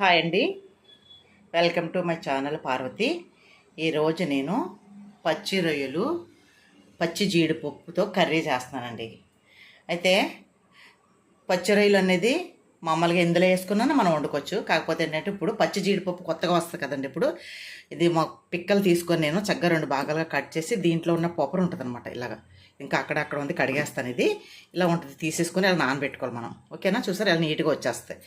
Hi అండి. Welcome to my channel Parvathi. ఈరోజు నేను పచ్చి రొయ్యలు పచ్చి జీడిపప్పుతో కర్రీ చేస్తున్నానండి. అయితే పచ్చి రొయ్యలు అనేది మామూలుగా ఇందులో వేసుకున్నాను మనం వండుకోవచ్చు. కాకపోతే ఏంటంటే ఇప్పుడు పచ్చి జీడిపప్పు కొత్తగా వస్తుంది కదండి ఇప్పుడు. ఇది మా పిక్కలు తీసుకొని నేను చక్కగా రెండు భాగాలుగా కట్ చేసి దీంట్లో ఉన్న పొపరు ఉంటుంది అనమాట ఇలాగా. ఇంకా అక్కడక్కడ ఉంది కడిగేస్తాను ఇది. ఇలా ఉంటుంది తీసేసుకొని ఇలా నానబెట్టుకోవాలి మనం. ఓకేనా? చూసారు? ఇలా నీట్గా వచ్చేస్తాయి.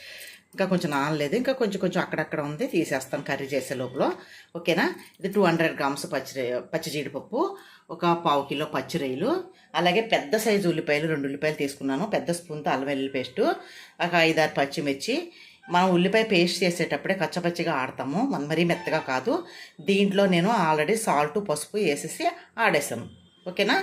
ఇంకా కొంచెం నానలేదు ఇంకా కొంచెం కొంచెం అక్కడక్కడ ఉంది తీసేస్తాను కర్రీ చేసే లోపల. ఓకేనా? ఇది టూ హండ్రెడ్ గ్రామ్స్ పచ్చి పచ్చి జీడిపప్పు ఒక పావు కిలో పచ్చి రొయ్యలు అలాగే పెద్ద సైజు ఉల్లిపాయలు రెండు ఉల్లిపాయలు తీసుకున్నాను పెద్ద స్పూన్తో అల్లం వెల్లుల్లి పేస్టు ఒక ఐదారు పచ్చిమిర్చి. మనం ఉల్లిపాయ పేస్ట్ చేసేటప్పుడే కచ్చపచ్చిగా ఆడతాము మన మరీ మెత్తగా కాదు. దీంట్లో నేను ఆల్రెడీ సాల్ట్ పసుపు వేసేసి ఆడేసాను ఓకేనా?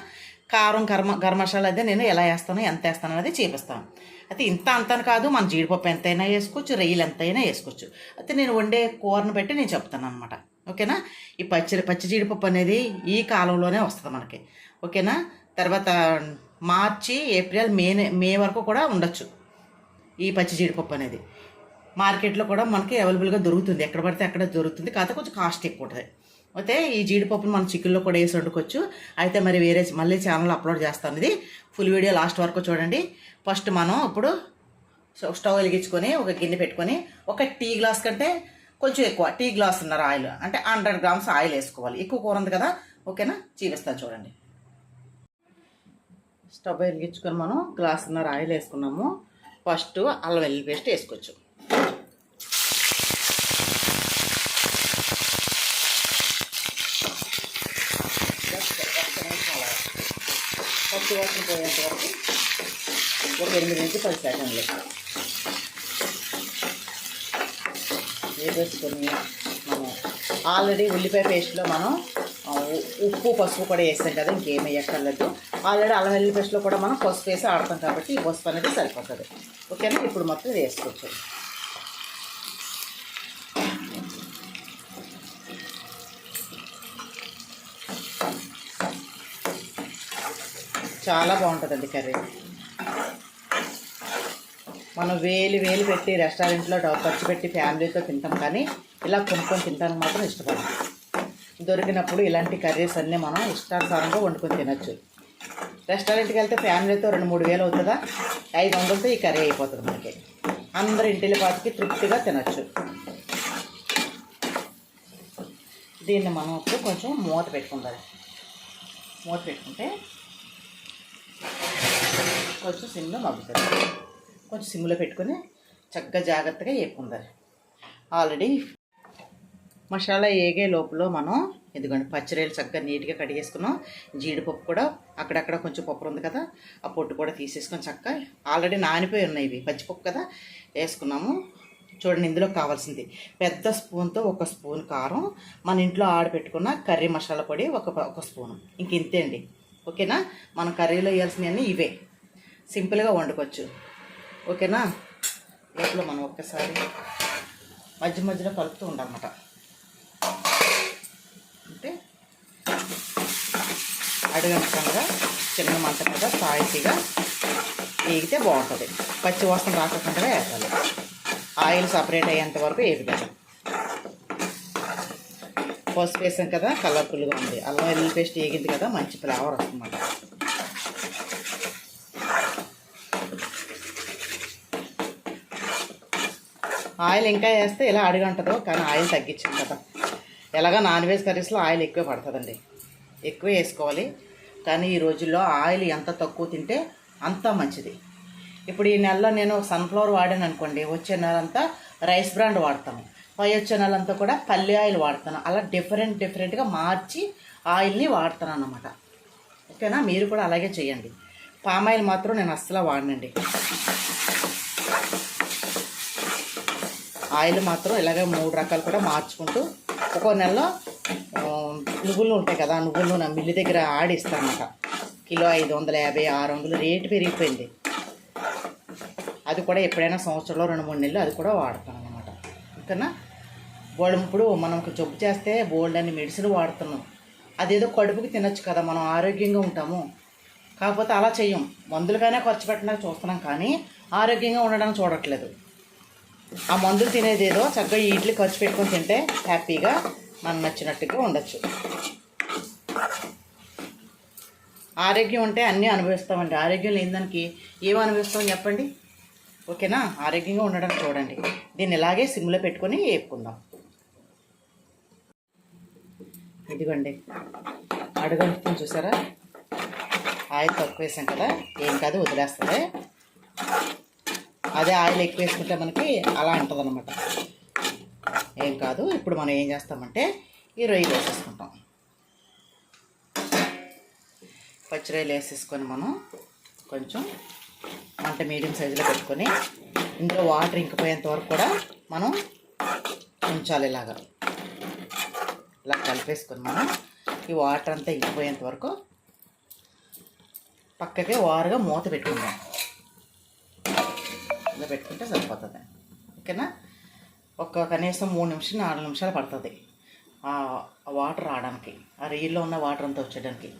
కారం గర్మ గరం మసాలా అయితే నేను ఎలా వేస్తానో ఎంత వేస్తాను అనేది చూపిస్తాను. అయితే ఇంత అంత అని కాదు మన జీడిపప్పు ఎంతైనా వేసుకోవచ్చు రొయ్యలు ఎంతైనా వేసుకోవచ్చు. అయితే నేను వండే కూరను బట్టి నేను చెప్తాను అనమాట ఓకేనా? ఈ పచ్చి పచ్చి జీడిపప్పు అనేది ఈ కాలంలోనే వస్తుంది మనకి. ఓకేనా? తర్వాత మార్చి ఏప్రిల్ మే మే వరకు కూడా ఉండొచ్చు ఈ పచ్చి జీడిపప్పు అనేది. మార్కెట్లో కూడా మనకి అవైలబుల్గా దొరుకుతుంది. ఎక్కడ పడితే అక్కడ దొరుకుతుంది. కాకపోతే కొంచెం కాస్ట్ ఎక్కువ ఉంటుంది. అయితే ఈ జీడిపప్పును మనం చికెన్లో కూడా వేసి వండుకోవచ్చు. అయితే మరి వేరే మళ్ళీ ఛానల్ అప్లోడ్ చేస్తాను ఇది. ఫుల్ వీడియో లాస్ట్ వరకు చూడండి. ఫస్ట్ మనం ఇప్పుడు స్టవ్ వెలిగించుకొని ఒక గిన్నె పెట్టుకొని ఒక టీ గ్లాస్ కంటే కొంచెం ఎక్కువ టీ గ్లాస్ ఉన్నారు ఆయిల్. అంటే హండ్రెడ్ గ్రామ్స్ ఆయిల్ వేసుకోవాలి. ఎక్కువ కూర ఉంది కదా ఓకేనా? చూపిస్తాను చూడండి. స్టవ్ వెలిగించుకొని మనం గ్లాస్ ఉన్నారు ఆయిల్ వేసుకున్నాము. ఫస్ట్ అల్లం వెల్లుల్లి పేస్ట్ వేసుకోవచ్చు. పచ్చి వాసన పోయేంత వరకు ఒక ఎనిమిది నుంచి పది సెకండ్లు. వేసేసుకొని మనం ఆల్రెడీ ఉల్లిపాయ పేస్ట్లో మనం ఉప్పు పసుపు కూడా వేస్తాం కదా ఇంకేం వేయక్కర్లేదు. ఆల్రెడీ అల్లం వెల్లుల్లి పేస్ట్లో కూడా మనం పసుపు వేసి ఆడతాం కాబట్టి ఈ పసుపు అనేది సరిపోతుంది. ఓకేనా? ఇప్పుడు మొత్తం వేసుకోవచ్చు. చాలా బాగుంటుందండి కర్రీ. మనం వేలు వేలు పెట్టి రెస్టారెంట్లో ఖర్చు పెట్టి ఫ్యామిలీతో తింటాం కానీ ఇలా కొనుక్కొని తింటానికి మాత్రం ఇష్టపడతాం దొరికినప్పుడు ఇలాంటి కర్రీస్ అన్నీ మనం ఇష్టానుసారంగా వండుకొని తినచ్చు. రెస్టారెంట్కి వెళ్తే ఫ్యామిలీతో రెండు మూడు వేలు అవుతుందా? ఐదు వందలతో ఈ కర్రీ అయిపోతుంది మనకి. అందరు ఇంటిలో పాటికి తృప్తిగా తినచ్చు. దీన్ని మనం ఇప్పుడు కొంచెం మూత పెట్టుకుందాం. మూత పెట్టుకుంటే కొంచెం సిమ్లో మగ్గుతుంది. కొంచెం సిమ్లో పెట్టుకొని చక్కగా జాగ్రత్తగా వేపుకుందాలి ఆల్రెడీ మసాలా ఏగే లోపల మనం ఇదిగోండి పచ్చిరాయలు చక్కగా నీట్గా కడిగేసుకున్నాం జీడిపప్పు కూడా అక్కడక్కడ కొంచెం పప్పు ఉంది కదా ఆ పొట్టు కూడా తీసేసుకొని చక్కగా ఆల్రెడీ నానిపోయి ఉన్నాయి ఇవి. పచ్చిపప్పు కదా వేసుకున్నాము. చూడండి ఇందులో కావాల్సింది. పెద్ద స్పూన్తో ఒక స్పూన్ కారం. మన ఇంట్లో ఆడపెట్టుకున్న కర్రీ మసాలా పొడి ఒక ఒక స్పూను. ఇంక ఇంతే అండి. ఓకేనా? మనం కర్రీలో వేయాల్సినవన్నీ ఇవే. సింపుల్గా వండుకోవచ్చు. ఓకేనా? లోపల మనం ఒక్కసారి మధ్య మధ్యలో కలుపుతూ ఉండాలన్నమాట. అంటే అడగంటంగా చిన్న మంట మీద స్పైసీగా వేగితే బాగుంటుంది. పచ్చి వాసన రాకుండా వేయాలి ఆయిల్ సపరేట్ అయ్యేంత వరకు వేపుదాం పసుపు వేసాం కదా కలర్ఫుల్గా ఉంది. అల్లం వెల్లుల్లి పేస్ట్ వేగింది కదా మంచి ఫ్లేవర్ వస్తుందన్నమాట. ఆయిల్ ఇంకా వేస్తే ఇలా అడిగంటదో కానీ ఆయిల్ తగ్గించింది కదా. ఎలాగ నాన్ వెజ్ కర్రీస్లో ఆయిల్ ఎక్కువ పడుతుందండి. ఎక్కువ వేసుకోవాలి. కానీ ఈ రోజుల్లో ఆయిల్ ఎంత తక్కువ తింటే అంత మంచిది. ఇప్పుడు ఈ నెలలో నేను సన్ఫ్లవర్ వాడాను అనుకోండి. వచ్చే నెలంతా రైస్ బ్రాండ్ వాడతాను పై వచ్చే నెలంతా కూడా పల్లి ఆయిల్ వాడతాను. అలా డిఫరెంట్ డిఫరెంట్గా మార్చి ఆయిల్ని వాడతాను అన్నమాట ఓకేనా? మీరు కూడా అలాగే చేయండి. పామ్ ఆయిల్ మాత్రం నేను అస్సలు వాడనండి. ఆయిల్ మాత్రం ఇలాగే మూడు రకాలు కూడా మార్చుకుంటూ ఒక్కో నెలలో నువ్వులు ఉంటాయి కదా నువ్వులు నా మిల్లి దగ్గర ఆడిస్తానమాట. కిలో ఐదు వందల యాభై ఆరు వందలు రేటు పెరిగిపోయింది. అది కూడా ఎప్పుడైనా సంవత్సరంలో రెండు మూడు నెలలు అది కూడా వాడతాను అనమాట ఓకేనా? బోల్డ్ ఇప్పుడు మనం ఒక జబ్బు చేస్తే బోల్డ్ అని మెడిసిన్ వాడుతున్నాం. అదేదో కడుపుకి తినొచ్చు కదా మనం ఆరోగ్యంగా ఉంటాము. కాకపోతే అలా చెయ్యం. మందులుగానే ఖర్చు పెట్టడానికి చూస్తున్నాం కానీ ఆరోగ్యంగా ఉండడానికి చూడట్లేదు. ఆ మందులు తినేది ఏదో చక్కగా ఇడ్లీ ఖర్చు పెట్టుకొని తింటే హ్యాపీగా మనం నచ్చినట్టుగా ఉండొచ్చు. ఆరోగ్యం ఉంటే అన్నీ అనుభవిస్తామండి. ఆరోగ్యం లేని దానికి ఏం అనుభవిస్తాం చెప్పండి? ఓకేనా? ఆరోగ్యంగా ఉండడం చూడండి. దీన్ని ఇలాగే సిమ్లో పెట్టుకొని వేపుకుందాం. ఇదిగోండి. అడుగంటుతుంది చూసారా? ఆయిల్ తక్కువ వేసాం కదా. ఏం కాదు వదిలేస్తుంది అదే ఆయిల్ ఎక్కువ వేసుకుంటే మనకి అలా ఉంటుంది అనమాట ఏం కాదు ఇప్పుడు మనం ఏం చేస్తామంటే ఈ రొయ్యలు వేసేసుకుంటాం. పచ్చి రొయ్యలు వేసేసుకొని మనం కొంచెం మంట మీడియం సైజులో పెట్టుకొని ఇందులో వాటర్ ఇంకిపోయేంత వరకు కూడా మనం ఉంచాలి ఇలాగా. ఇలా కలిపేసుకొని మనం ఈ వాటర్ అంతా ఇంకిపోయేంత వరకు పక్కకి వారుగా మూత పెట్టుకుందాం. ఇలా పెట్టుకుంటే సరిపోతుంది. ఓకేనా? ఒక కనీసం మూడు నిమిషాలు నాలుగు నిమిషాలు పడుతుంది. ఆ వాటర్ రావడానికి ఆ రొయ్యల్లో ఉన్న వాటర్ అంతా వచ్చేయడానికి.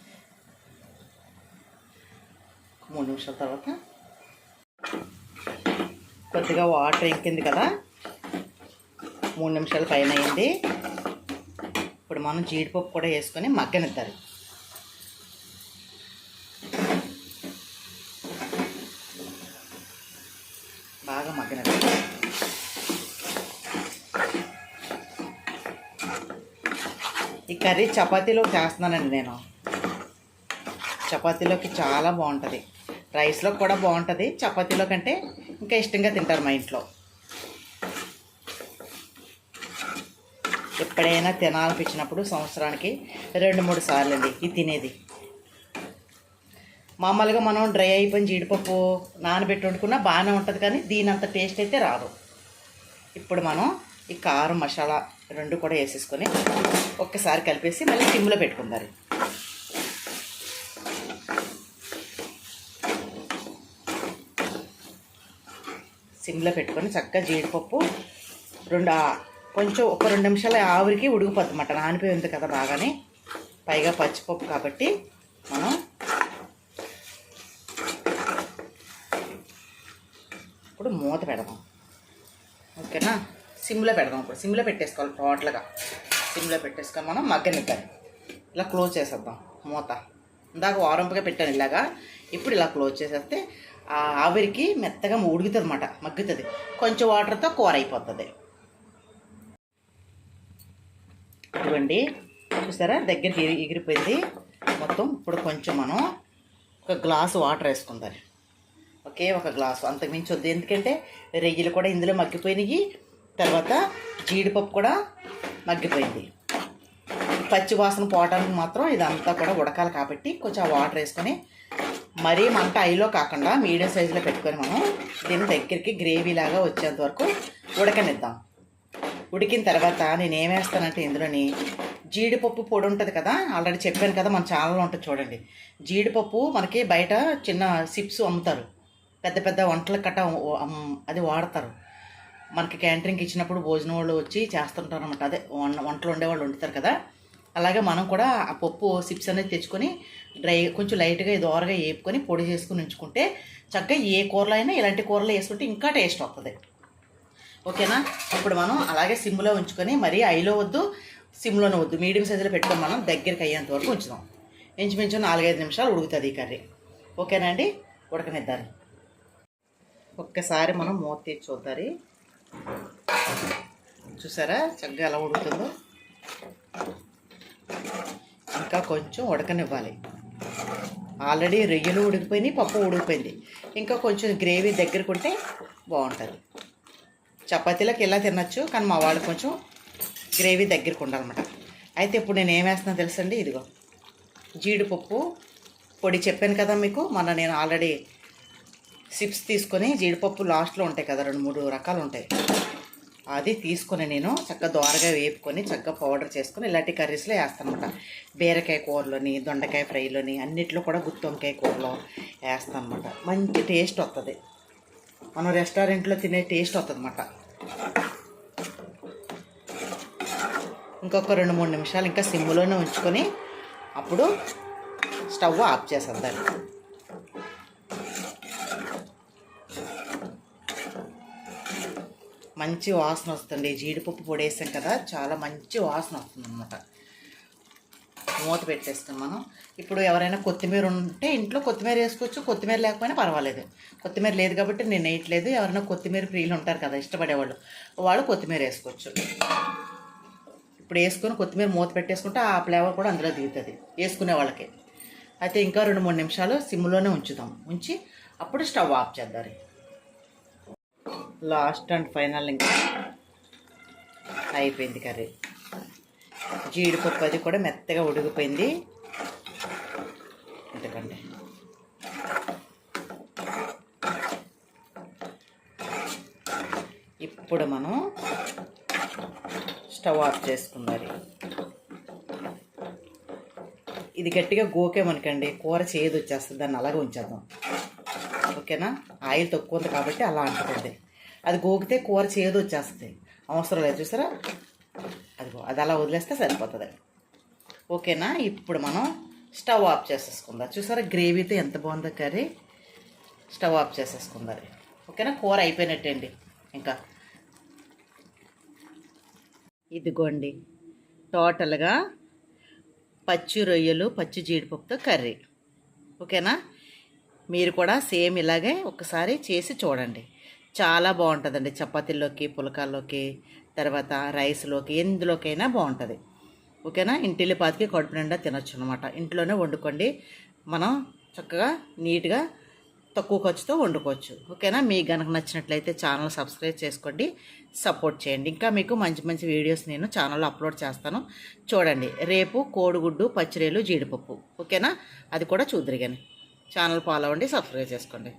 మూడు నిమిషాల తర్వాత కొద్దిగా వాటర్ ఇంకింది కదా? మూడు నిమిషాలు పైన అయింది. ఇప్పుడు మనం జీడిపప్పు కూడా వేసుకొని మగ్గనిద్దాలి. బాగా ఈ కర్రీ చపాతీలో చేస్తున్నానండి నేను. చపాతీలోకి చాలా బాగుంటుంది. రైస్లో కూడా బాగుంటుంది. చపాతీలో కంటే ఇంకా ఇష్టంగా తింటారు మా ఇంట్లో. ఎప్పుడైనా తినాలనిపించినప్పుడు సంవత్సరానికి రెండు మూడు సార్లు అండి ఇది తినేది. మామూలుగా మనం డ్రై అయిపోయిన జీడిపప్పు నానబెట్టి వండుకున్నా బాగానే ఉంటుంది కానీ దీని అంత టేస్ట్ అయితే రాదు. ఇప్పుడు మనం ఈ కారం మసాలా రెండు కూడా వేసేసుకొని ఒక్కసారి కలిపేసి మళ్ళీ సిమ్లో పెట్టుకుందారు సిమ్లో పెట్టుకొని చక్కగా జీడిపప్పు రెండు కొంచెం ఒక రెండు నిమిషాల ఆవిరికి ఉడికిపోతుంది అన్నమాట. నానిపోయింది కదా బాగానే. పైగా పచ్చిపప్పు కాబట్టి మనం ఇప్పుడు మూత పెడదాం. ఓకేనా? సిమ్లో పెడదాం ఇప్పుడు సిమ్లో పెట్టేసుకోవాలి టోటల్గా. సిమ్లో పెట్టేసుకొని మనం మగ్గనిద్దాం ఇలా క్లోజ్ చేసేద్దాం మూత. ఇందాక వారంపుగా పెట్టాను ఇలాగా. ఇప్పుడు ఇలా క్లోజ్ చేసేస్తే ఆ ఆవిరికి మెత్తగా ఉడుకుతుంది అనమాట మగ్గుతుంది. కొంచెం వాటర్తో కూర అయిపోతుంది. ఇదిగోండి. చూసారా? దగ్గరికి ఎగిరిపోయింది. మొత్తం ఇప్పుడు కొంచెం మనం ఒక గ్లాసు వాటర్ వేసుకుందాం. ఒకే ఒక గ్లాసు. అంతకు మించి వద్దు. ఎందుకంటే రొయ్యలు కూడా ఇందులో మగ్గిపోయినాయి. తర్వాత జీడిపప్పు కూడా మగ్గిపోయింది. పచ్చి వాసన పోవడానికి మాత్రం ఇదంతా కూడా ఉడకాలి కాబట్టి కొంచెం వాటర్ వేసుకొని మరీ మంట ఐలో కాకుండా మీడియం సైజులో పెట్టుకొని మనం దీని దగ్గరికి గ్రేవీ లాగా వచ్చేంత వరకు ఉడకనిద్దాం. ఉడికిన తర్వాత నేను ఏమేస్తానంటే ఇందులోని జీడిపప్పు పొడి ఉంటుంది కదా ఆల్రెడీ చెప్పాను కదా మన ఛానల్లో ఉంటుంది చూడండి. జీడిపప్పు మనకి బయట చిన్న సిప్స్ అమ్ముతారు. పెద్ద పెద్ద వంటల కట్ట అది వాడతారు. మనకి క్యాంటీన్కి ఇచ్చినప్పుడు భోజనం వాళ్ళు వచ్చి చేస్తుంటారు అనమాట అదే వంటలు వండేవాళ్ళు వండుతారు కదా. అలాగే మనం కూడా ఆ పప్పు సిప్స్ అనేది తెచ్చుకొని డ్రై కొంచెం లైట్గా దోరగా వేపుకొని పొడి చేసుకుని ఉంచుకుంటే చక్కగా ఏ కూరలో అయినా ఇలాంటి కూరలు వేసుకుంటే ఇంకా టేస్ట్ వస్తుంది ఓకేనా? ఇప్పుడు మనం అలాగే సిమ్లో ఉంచుకొని మరీ ఐలో వద్దు సిమ్లోనే వద్దు. మీడియం సైజులో పెట్టుకొని మనం దగ్గరికి అయ్యేంత వరకు ఉంచుదాం. ఇంచుమించు నాలుగైదు నిమిషాలు ఉడుకుతుంది ఈ కర్రీ. ఓకేనా అండి? ఉడకనిద్దాం ఒక్కసారి మనం మూత తీసి చూసారా? చక్కగా ఎలా ఉడుకుతుందో. ఇంకా కొంచెం ఉడకనివ్వాలి. ఆల్రెడీ రొయ్యలు ఉడికిపోయినాయి పప్పు ఉడికిపోయింది. ఇంకా కొంచెం గ్రేవీ దగ్గరకు ఉంటే బాగుంటుంది. చపాతీలకు ఇలా తినచ్చు కానీ మా వాళ్ళు కొంచెం గ్రేవీ దగ్గరకు ఉండాలన్నమాట. అయితే ఇప్పుడు నేను ఏమేస్తున్నా తెలుసండి? ఇదిగో జీడిపప్పు పొడి చెప్పాను కదా మీకు? మొన్న నేను ఆల్రెడీ సిప్స్ తీసుకొని జీడిపప్పు లాస్ట్లో ఉంటాయి కదా రెండు మూడు రకాలు ఉంటాయి. అది తీసుకొని నేను చక్కగా దోరగా వేపుకొని చక్కగా పౌడర్ చేసుకొని ఇలాంటి కర్రీస్లో వేస్తాను అనమాట బీరకాయ కూరలోని దొండకాయ ఫ్రైలోని అన్నిట్లో కూడా గుత్తొంకాయ కూరలో వేస్తానమాట. అనమాట మంచి టేస్ట్ వస్తుంది మనం రెస్టారెంట్లో తినే టేస్ట్ వస్తుంది అనమాట ఇంకొక రెండు మూడు నిమిషాలు ఇంకా సిమ్లోనే ఉంచుకొని అప్పుడు స్టవ్ ఆఫ్ చేసేద్దాం. మంచి వాసన వస్తుంది. జీడిపప్పు పొడి వేసాం కదా చాలా మంచి వాసన వస్తుంది అనమాట మూత పెట్టేస్తాం మనం. ఇప్పుడు ఎవరైనా కొత్తిమీర ఉంటే ఇంట్లో కొత్తిమీర వేసుకోవచ్చు. కొత్తిమీర లేకపోయినా పర్వాలేదు. కొత్తిమీర లేదు కాబట్టి నేను వేయట్లేదు. ఎవరైనా కొత్తిమీర ప్రియులు ఉంటారు కదా ఇష్టపడేవాళ్ళు వాళ్ళు కొత్తిమీర వేసుకోవచ్చు. ఇప్పుడు వేసుకొని కొత్తిమీర మూత పెట్టేసుకుంటే ఆ ఫ్లేవర్ కూడా అందులో దిగుతుంది వేసుకునే వాళ్ళకి. అయితే ఇంకా రెండు మూడు నిమిషాలు సిమ్లోనే ఉంచుదాం. ఉంచి అప్పుడు స్టవ్ ఆఫ్ చేద్దాం. లాస్ట్ అండ్ ఫైనల్ ఇంకా అయిపోయింది కర్రీ. జీడిపప్పు అది కూడా మెత్తగా ఉడికిపోయింది. ఎందుకంటే ఇప్పుడు మనం స్టవ్ ఆఫ్ చేసుకుందాలి ఇది గట్టిగా గోకేమనుకండి కూర చేదు వచ్చేస్తుంది. దాన్ని అలాగే ఉంచేద్దాం. ఓకేనా? ఆయిల్ తక్కువ ఉంది కాబట్టి అలా అంటుంది అది గోకితే కూర చేదు వచ్చేస్తుంది. అవసరం లేదు చూసారా? అదిగో అది అలా వదిలేస్తే సరిపోతుంది. ఓకేనా? ఇప్పుడు మనం స్టవ్ ఆఫ్ చేసేసుకుందాం. చూసారా గ్రేవీతో ఎంత బాగుందో కర్రీ? స్టవ్ ఆఫ్ చేసేసుకుందాం. ఓకేనా? కూర అయిపోయినట్టండి. ఇంకా ఇదిగోండి టోటల్గా పచ్చి రొయ్యలు పచ్చి జీడిపప్పుతో కర్రీ. ఓకేనా? మీరు కూడా సేమ్ ఇలాగే ఒకసారి చేసి చూడండి. చాలా బాగుంటుందండి. చపాతీల్లోకి పులకాల్లోకి తర్వాత రైస్లోకి ఎందులోకైనా బాగుంటుంది. ఓకేనా? ఇంటిల్లి పాతికి కడుపు నిండా తినొచ్చు అనమాట ఇంట్లోనే వండుకోండి. మనం చక్కగా నీట్గా తక్కువ ఖర్చుతో వండుకోవచ్చు. ఓకేనా? మీకు కనుక నచ్చినట్లయితే ఛానల్ సబ్స్క్రైబ్ చేసుకోండి. సపోర్ట్ చేయండి. ఇంకా మీకు మంచి మంచి వీడియోస్ నేను ఛానల్లో అప్లోడ్ చేస్తాను. చూడండి. రేపు కోడిగుడ్డు పచ్చిరేలు జీడిపప్పు. ఓకేనా? అది కూడా చూద్దరు కానీ ఛానల్ ఫాలో అవ్వండి సబ్స్క్రైబ్ చేసుకోండి.